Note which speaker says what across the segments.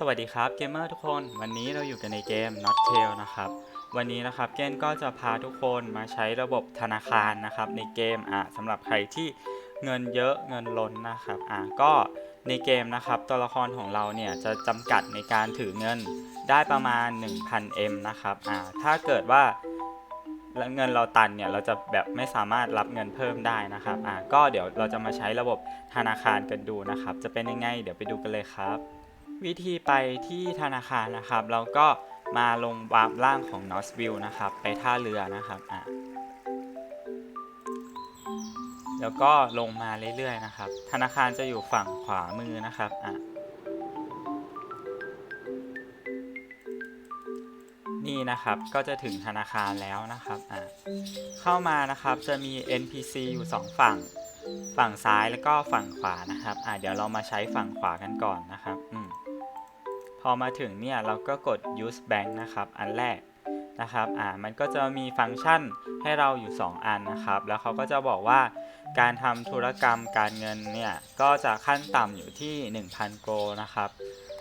Speaker 1: สวัสดีครับเกมเมอร์ทุกคน วันนี้เราอยู่กันในเกม Not Tail นะครับ วันนี้นะครับเกนก็จะพาทุกคนมาใช้ระบบธนาคารนะครับในเกมอะสำหรับใครที่เงินเยอะเงินล้นนะครับอะก็ในเกมนะครับตัวละครของเราเนี่ยจะจำกัดในการถือเงินได้ประมาณ 1,000M นะครับอะถ้าเกิดว่าเงินเราตันเนี่ยเราจะแบบไม่สามารถรับเงินเพิ่มได้นะครับอะก็เดี๋ยวเราจะมาใช้ระบบธนาคารกันดูนะครับ จะเป็นยังไงเดี๋ยวไปดูกันเลยครับ วิธีไปที่ธนาคารนะครับ เราก็มาลงวาร์ปล่างของ n o s v i l l e นะครับ ไปท่าเรือนะครับอะแล้วก็ลงมาเรื่อยๆนะครับ ธนาคารจะอยู่ฝั่งขวามือนะครับอะนี่นะครับก็จะถึงธนาคารแล้วนะครับอะเข้ามานะครับจะมี NPC อยู่ 2 ฝั่ง ฝั่งซ้ายแล้วก็ฝั่งขวานะครับอะเดี๋ยวเรามาใช้ฝั่งขวากันก่อนนะครับอืม อมาถึงเนี่ยเราก็กด use bank นะครับอันแรกนะครับอ่ามันก็จะมีฟังก์ชันให้เราอยู่ 2 อันนะครับ แล้วเขาก็จะบอกว่าการทำธุรกรรมการเงินเนี่ยก็จะขั้นต่ำอยู่ที่ 1,000 โกลนะครับ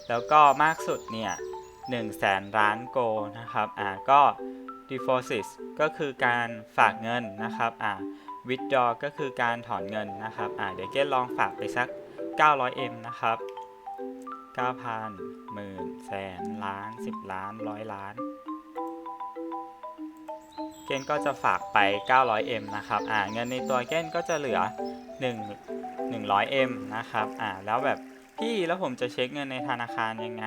Speaker 1: แล้วก็มากสุดเนี่ย1แสนล้านโกลนะครับอ่าก็ deposit ก็คือการฝากเงินนะครับอ่า withdraw ก็คือการถอนเงินนะครับอ่าเดี๋ยวเกดลองฝากไปสัก 900M นะครับ 9,000หมื่นแสนล้าน10ล้านร้อยล้าน เกนก็จะฝากไป 900M นะครับ อ่า เงินในตัวเกนก็จะเหลือ 1 100M นะครับ อ่า แล้วแบบพี่แล้วผมจะเช็คเงินในธนาคารยังไง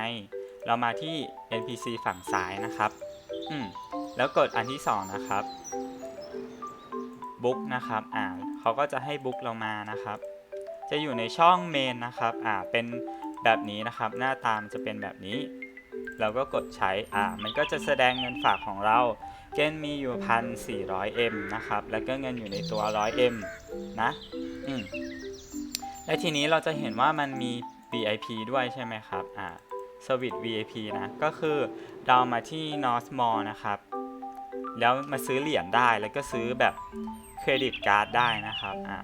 Speaker 1: เรามาที่ NPC ฝั่งซ้ายนะครับ อืม แล้วกดอันที่ 2 นะครับ บุ๊กนะครับ อ่า เขาก็จะให้บุ๊กเรามานะครับ จะอยู่ในช่องเมนนะครับ อ่า เป็น แบบนี้นะครับ หน้าตามจะเป็นแบบนี้ เราก็กดใช้ อ่า มันก็จะแสดงเงินฝากของเรา เกณฑ์มีอยู่พันสี่ร้อยเอ็มนะครับ แล้วก็เงินอยู่ในตัวร้อยเอ็มนะ อืมและทีนี้เราจะเห็นว่ามันมี VIP ด้วยใช่ไหมครับ อ่าสวิต VIP นะ ก็คือเรามาที่ North Mall นะครับ แล้วมาซื้อเหรียญได้ แล้วก็ซื้อแบบเครดิตการ์ดได้นะครับ อ่า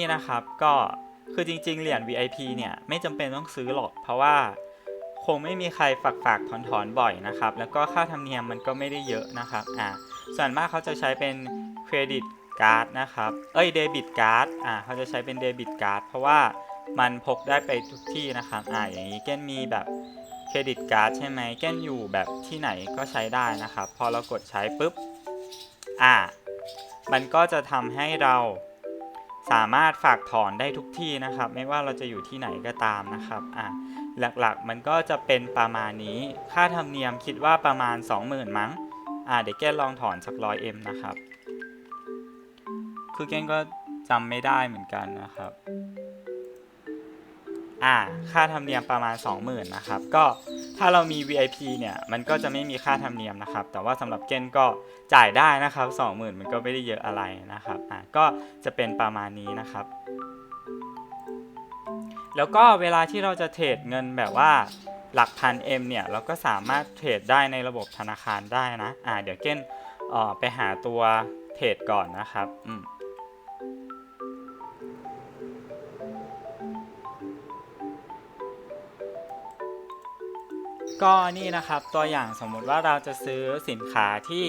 Speaker 1: นี่นะครับก็คือจริงๆ เหรียญ VIP เนี่ยไม่จำเป็นต้องซื้อหรอก เพราะว่าคงไม่มีใครฝากฝากถอนถอนๆบ่อยนะครับ แล้วก็ค่าธรรมเนียมมันก็ไม่ได้เยอะนะครับอ่าส่วนมากเขาจะใช้เป็นเครดิตการ์ดนะครับ เอ้ยเดบิตการ์ดอ่าเขาจะใช้เป็นเดบิตการ์ดเพราะว่ามันพกได้ไปทุกที่นะครับอ่าอย่างนี้เก้นมีแบบเครดิตการ์ดใช่ไหมเก้นอยู่แบบที่ไหนก็ใช้ได้นะครับ พอเรากดใช้ปุ๊บ อ่า มันก็จะทำให้เรา สามารถฝากถอนได้ทุกที่นะครับ ไม่ว่าเราจะอยู่ที่ไหนก็ตามนะครับอะหลักๆมันก็จะเป็นประมาณนี้ ค่าธรรมเนียมคิดว่าประมาณ 20,000 มั้งอะเดี๋ยวแก้ลองถอนสักร้อยเอ็มนะครับ คือแก้ก็จำไม่ได้เหมือนกันนะครับอ่าค่าธรรมเนียมประมาณ 20,000 นะครับ ก็ ถ้าเรามี VIP เนี่ย มันก็จะไม่มีค่าธรรมเนียมนะครับ แต่ว่าสำหรับเก้นก็จ่ายได้นะครับ 20,000 มันก็ไม่ได้เยอะอะไรนะครับ อะ ก็จะเป็นประมาณนี้นะครับ แล้วก็เวลาที่เราจะเทรดเงินแบบว่าหลักพัน M เนี่ย เราก็สามารถเทรดได้ในระบบธนาคารได้นะ อ่า เดี๋ยวเก้นเอ่อไปหาตัวเทรดก่อนนะครับ อืม ก็นี่นะครับตัวอย่างสมมุติว่าเราจะซื้อสินค้าที่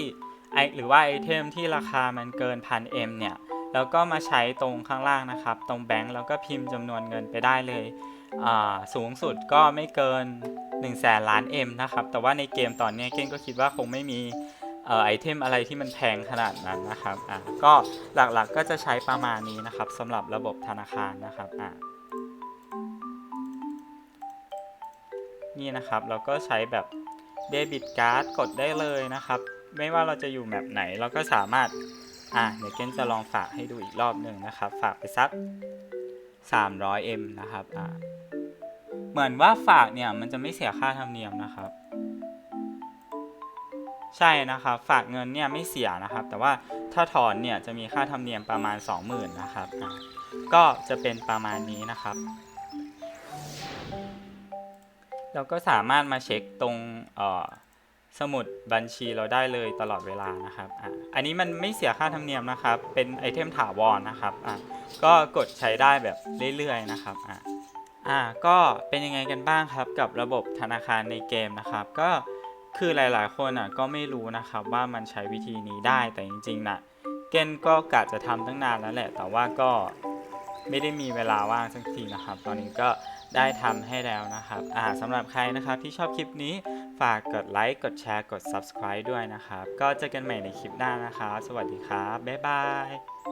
Speaker 1: ไอหรือว่าไอเทมที่ราคามันเกินพันเอ็มเนี่ยแล้วก็มาใช้ตรงข้างล่างนะครับ ตรงแบงก์แล้วก็พิมพ์จำนวนเงินไปได้เลยสูงสุดก็ไม่เกิน1นึ่งแสนล้าน M นะครับ แต่ว่าในเกมตอนนี้เก้งก็คิดว่าคงไม่มีออไอเทมอะไรที่มันแพงขนาดนั้นนะครับอ่าก็หลักๆก็จะใช้ประมาณนี้นะครับสำหรับระบบธนาคารนะครับอ่า นี่นะครับ เราก็ใช้แบบเดบิตการ์ดกดได้เลยนะครับ ไม่ว่าเราจะอยู่แมปไหนเราก็สามารถอะเดี๋ยวเกนจะลองฝากให้ดูอีกรอบหนึ่งนะครับ ฝากไปสัก 300M นะครับอะเหมือนว่าฝากเนี่ยมันจะไม่เสียค่าธรรมเนียมนะครับ ใช่นะครับ ฝากเงินเนี่ยไม่เสียนะครับ แต่ว่าถ้าถอนเนี่ยจะมีค่าธรรมเนียมประมาณ 20,000นะครับก็จะเป็นประมาณนี้นะครับ เราก็สามารถมาเช็คตรงสมุดบัญชีเราได้เลยตลอดเวลานะครับออันนี้มันไม่เสียค่าธรรมเนียมนะครับ เป็นไอเทมถาวรนะครับก็กดใช้ได้แบบเรื่อยๆนะครับอะอะก็เป็นยังไงกันบ้างครับกับระบบธนาคารในเกมนะครับ ก็คือหลายๆคนอะก็ไม่รู้นะครับว่ามันใช้วิธีนี้ได้แต่จริงๆน่ะเกนก็กะจะทำตั้งนานแล้วแหละ แต่ว่าก็ไม่ได้มีเวลาว่างสักทีนะครับ ตอนนี้ก็ ได้ทำให้แล้วนะครับอ่าสำหรับใครนะครับที่ชอบคลิปนี้ฝากกดไลค์กดแชร์กด subscribe ด้วยนะครับ ก็เจอกันใหม่ในคลิปหน้านะครับ สวัสดีครับ บ๊ายบาย